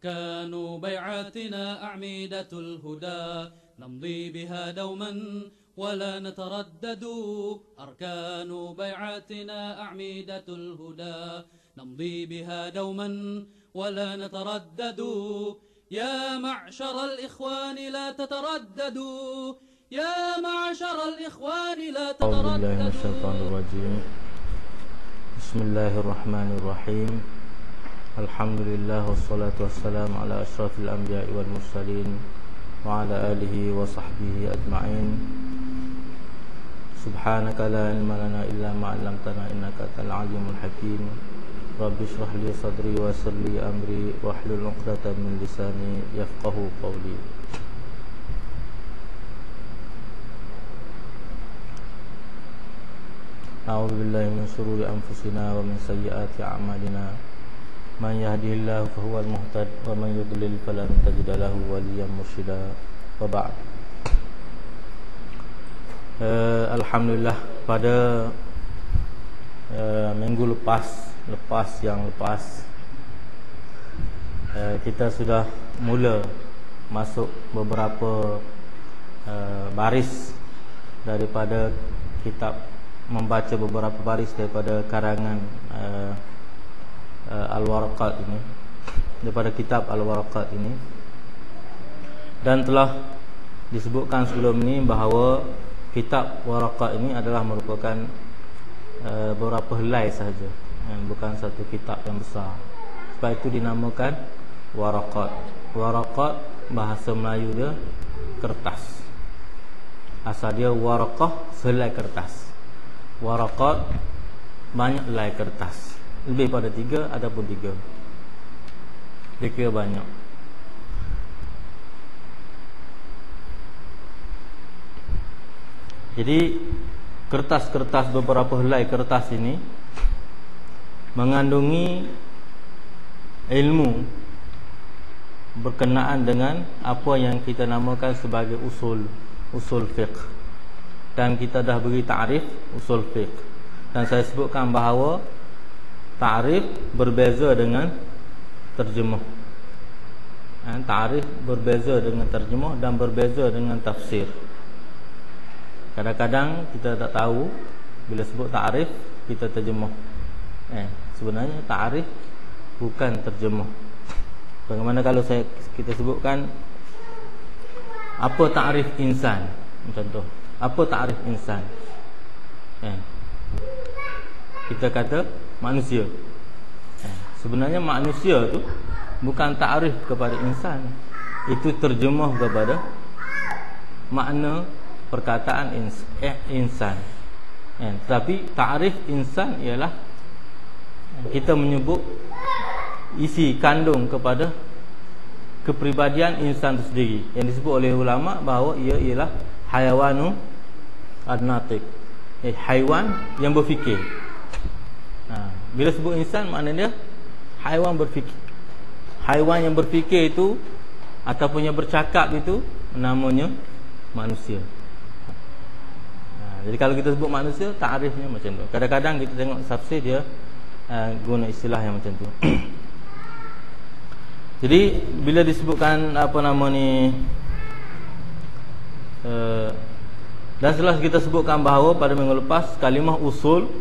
أركان بيعاتنا أعمدة الهدى. نمضي بها دوما ولا نتردد. أركان بيعاتنا أعمدة الهدى. نمضي بها دوما ولا نتردد. يا معشر الإخوان لا تترددوا يا معشر الإخوان لا أعوذ بالله من الشيطان تترددوا الرجيم. بسم الله الرحمن الرحيم. الحمد لله والصلاة والسلام على أشرف الأنبياء والمرسلين وعلى آله وصحبه أجمعين. سبحانك لا علم لنا إلا ما علمتنا إنك أنت العليم الحكيم. رب اشرح لي صدري ويسر لي أمري واحلل عقدة من لساني يفقه قولي. أعوذ بالله من شرور أنفسنا ومن سيئات أعمالنا. من يهده الله فهو المهتد ومن يضلل فلن تجد له وليا مرشدا وبعد uh, Alhamdulillah pada uh, minggu lepas lepas yang lepas uh, kita sudah mula masuk beberapa uh, baris daripada kitab membaca beberapa baris daripada karangan uh, uh, Al-Waraqat ini daripada kitab Al-Waraqat ini. Dan telah disebutkan sebelum ini bahawa kitab Waraqat ini adalah merupakan uh, beberapa helai sahaja yang bukan satu kitab yang besar. Sebab itu dinamakan Waraqat. Waraqat bahasa Melayu dia kertas. Asal dia waraqah selai kertas. Waraqat banyak helai kertas lebih pada tiga ataupun tiga. Dia kira banyak. Jadi kertas-kertas beberapa helai kertas ini mengandungi ilmu berkenaan dengan apa yang kita namakan sebagai usul usul fiqh. Dan kita dah beri ta'rif usul fiqh. Dan saya sebutkan bahawa ta'rif berbeza dengan terjemah. Ha, ta'rif berbeza dengan terjemah dan berbeza dengan tafsir. Kadang-kadang kita tak tahu bila sebut ta'rif kita terjemah. Eh, sebenarnya ta'rif bukan terjemah. Bagaimana kalau saya kita sebutkan apa ta'rif insan? Contoh apa ta'rif insan? Eh, kita kata manusia. Eh, sebenarnya manusia tu bukan ta'rif kepada insan. Itu terjemah kepada makna perkataan ins, eh, insan. Eh, tapi ta'rif insan ialah kita menyebut isi kandung kepada kepribadian insan itu sendiri. Yang disebut oleh ulama bahawa ia ialah hayawanu adnatik eh, haiwan yang berfikir bila sebut insan maknanya haiwan berfikir. Haiwan yang berfikir itu ataupun yang bercakap itu namanya manusia. Ha, jadi kalau kita sebut manusia takrifnya macam tu. Kadang-kadang kita tengok tafsir dia uh, guna istilah yang macam tu. Jadi bila disebutkan apa nama ni uh, dan setelah kita sebutkan bahawa pada minggu lepas kalimah usul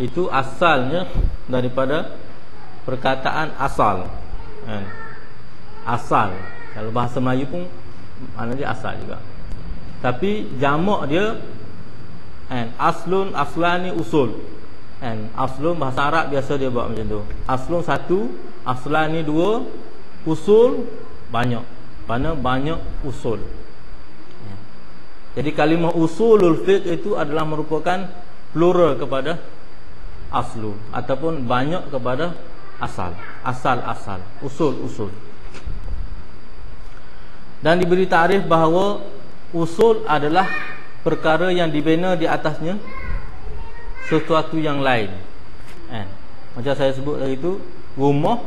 itu asalnya daripada perkataan asal. Kan? Asal. Kalau bahasa Melayu pun maknanya asal juga. Tapi jamak dia kan aslun aslani usul. Kan aslun bahasa Arab biasa dia buat macam tu. Aslun satu, aslani dua, usul banyak. Mana banyak usul. Jadi kalimah usulul fiqh itu adalah merupakan plural kepada aslu ataupun banyak kepada asal, asal-asal, usul-usul. Dan diberi tarikh bahawa usul adalah perkara yang dibina di atasnya sesuatu yang lain. Eh, macam saya sebut tadi itu, rumah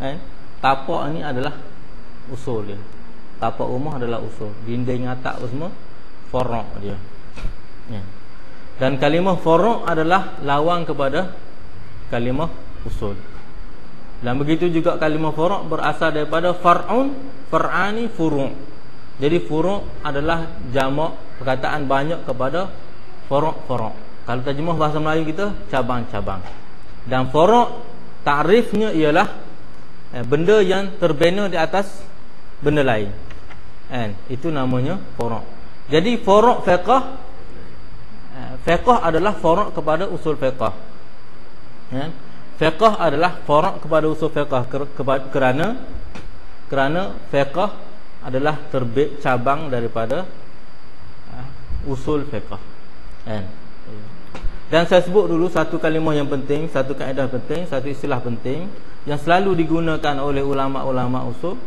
eh, tapak ini adalah usul dia. Tapak rumah adalah usul. Dinding atap semua forok dia. Ya. Dan kalimah forok adalah lawang kepada kalimah usul. Dan begitu juga kalimah furu' berasal daripada far'un, far'ani, furu'. Jadi furu' adalah jamak perkataan banyak kepada furu' furu'. Kalau terjemah bahasa Melayu kita cabang-cabang. Dan furu' takrifnya ialah eh, benda yang terbina di atas benda lain. Kan? Itu namanya furu'. Jadi furu' fiqh fiqh adalah furu' kepada usul fiqh. Ya. Fiqh adalah furu' kepada usul fiqh kerana kerana fiqh adalah terbit cabang daripada uh, usul fiqh. Kan? Dan saya sebut dulu satu kalimah yang penting, satu kaedah penting, satu istilah penting yang selalu digunakan oleh ulama-ulama usul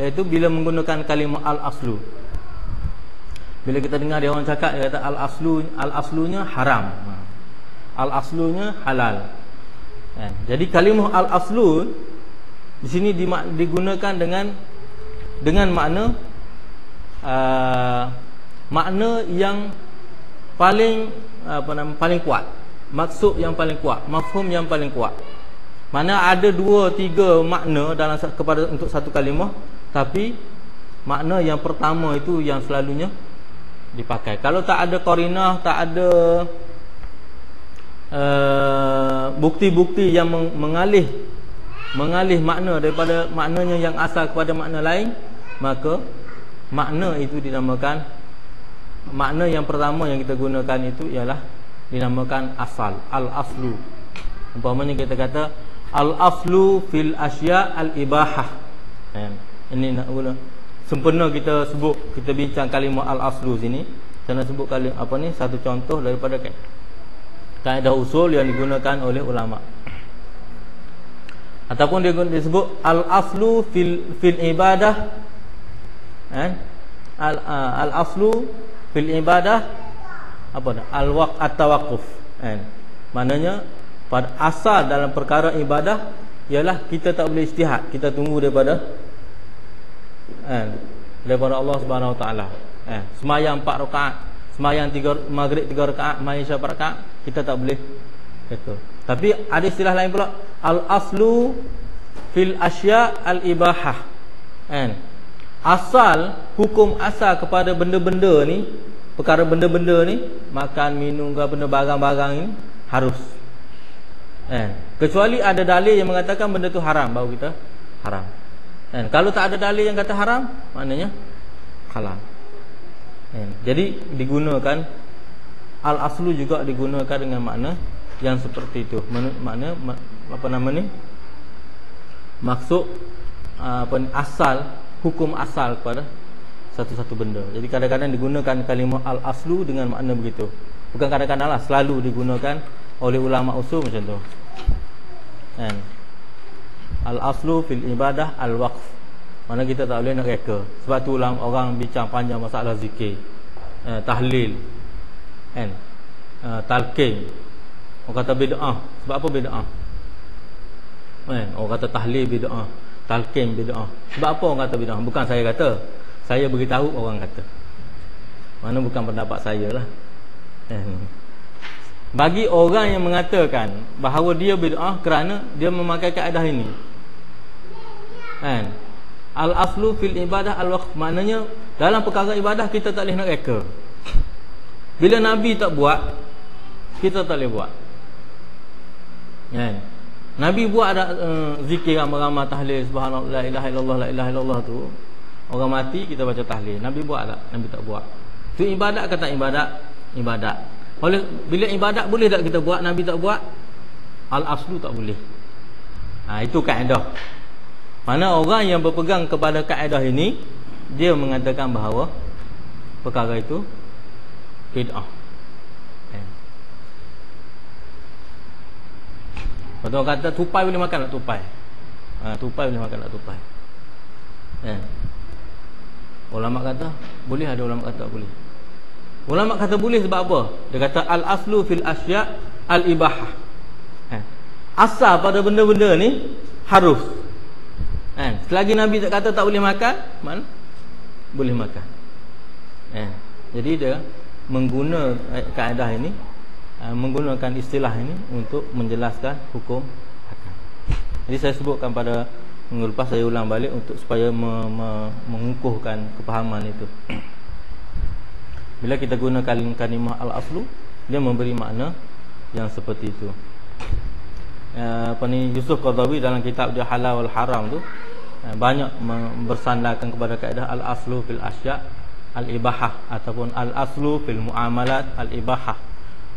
iaitu bila menggunakan kalimah al-aslu. Bila kita dengar dia orang cakap dia kata al-aslu al-aslunya haram. Ha. Al-aslunya halal. Kan? Jadi kalimah al-aslu di sini digunakan dengan dengan makna uh, makna yang paling apa nama paling kuat. Maksud yang paling kuat, mafhum yang paling kuat. Mana ada dua tiga makna dalam kepada untuk satu kalimah tapi makna yang pertama itu yang selalunya dipakai. Kalau tak ada qarinah, tak ada Uh, bukti-bukti uh, yang mengalih mengalih makna daripada maknanya yang asal kepada makna lain maka makna itu dinamakan makna yang pertama yang kita gunakan itu ialah dinamakan asal al-aslu umpamanya kita kata al-aslu fil asya al-ibahah. Ini nak guna sempena kita sebut kita bincang kalimah al-aslu sini nak sebut kali apa ni satu contoh daripada kaedah usul yang digunakan oleh ulama. Ataupun dia disebut al aslu fil fil ibadah eh? Al uh, al aslu fil ibadah apa dah? Al waq at tawaqquf eh? Maknanya pada asal dalam perkara ibadah ialah kita tak boleh ijtihad kita tunggu daripada eh daripada Allah Subhanahu Wa Taala eh sembahyang 4 rakaat sembahyang 3 maghrib 3 rakaat sembahyang isya 4 rakaat kita tak boleh kata. Tapi ada istilah lain pula al aslu fil asya al ibahah. Kan? Asal hukum asal kepada benda-benda ni, perkara benda-benda ni, makan, minum ke benda barang-barang ni harus. Kan? Kecuali ada dalil yang mengatakan benda tu haram baru kita haram. Kan? Kalau tak ada dalil yang kata haram, maknanya halal. Kan? Jadi digunakan al aslu juga digunakan dengan makna yang seperti itu makna apa nama ni maksud apa ni asal hukum asal kepada satu-satu benda jadi kadang-kadang digunakan kalimah al aslu dengan makna begitu bukan kadang-kadang lah selalu digunakan oleh ulama usul macam tu kan al aslu fil ibadah al waqf mana kita tak boleh nak reka. Sebab tu ulama orang bincang panjang masalah zikir eh, tahlil kan? Uh, talqin. Orang kata bid'ah. Sebab apa bid'ah? Kan? Orang kata tahlil bid'ah talqin bid'ah. Sebab apa orang kata bid'ah? Bukan saya kata. Saya beritahu orang kata. Mana bukan pendapat saya lah. Kan? Bagi orang yang mengatakan bahawa dia bid'ah kerana dia memakai kaedah ini kan? Al aslu fil ibadah al waqf maknanya dalam perkara ibadah kita tak boleh nak reka. Bila Nabi tak buat Kita tak boleh buat. Kan? Nabi buat ada uh, zikir ramai-ramai tahlil Subhanallah la ilaha illallah la ilaha illallah tu. Orang mati kita baca tahlil. Nabi buat tak? Nabi tak buat. Itu ibadat kata ibadat? Ibadat. Oleh, Bila ibadat boleh tak kita buat Nabi tak buat? Al-Aslu tak boleh. Ha, Itu kaedah Mana orang yang berpegang kepada kaedah ini Dia mengatakan bahawa Perkara itu bid'ah. Eh. Betul kata tupai boleh makan tak tupai? Ha, tupai boleh makan tak tupai? Eh. Ulama kata boleh ada ulama kata boleh. Ulama kata boleh sebab apa? Dia kata al aslu fil asya al ibahah. Eh. Asal pada benda-benda ni harus. Eh. Selagi Nabi tak kata tak boleh makan, mana? Boleh makan. Eh. Jadi dia menggunakan kaedah ini uh, menggunakan istilah ini untuk menjelaskan hukum hakam. Jadi saya sebutkan pada minggu lepas saya ulang balik untuk supaya me, me, mengukuhkan kepahaman itu. Bila kita gunakan kalimah al-aslu, dia memberi makna yang seperti itu. Uh, apa ni Yusuf Qadhawi dalam kitab dia Halal wal Haram tu uh, banyak bersandarkan kepada kaedah al-aslu fil asya' al-ibahah ataupun al-aslu fil muamalat al-ibahah.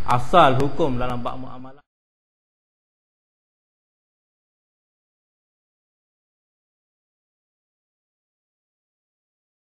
Asal hukum dalam bab muamalat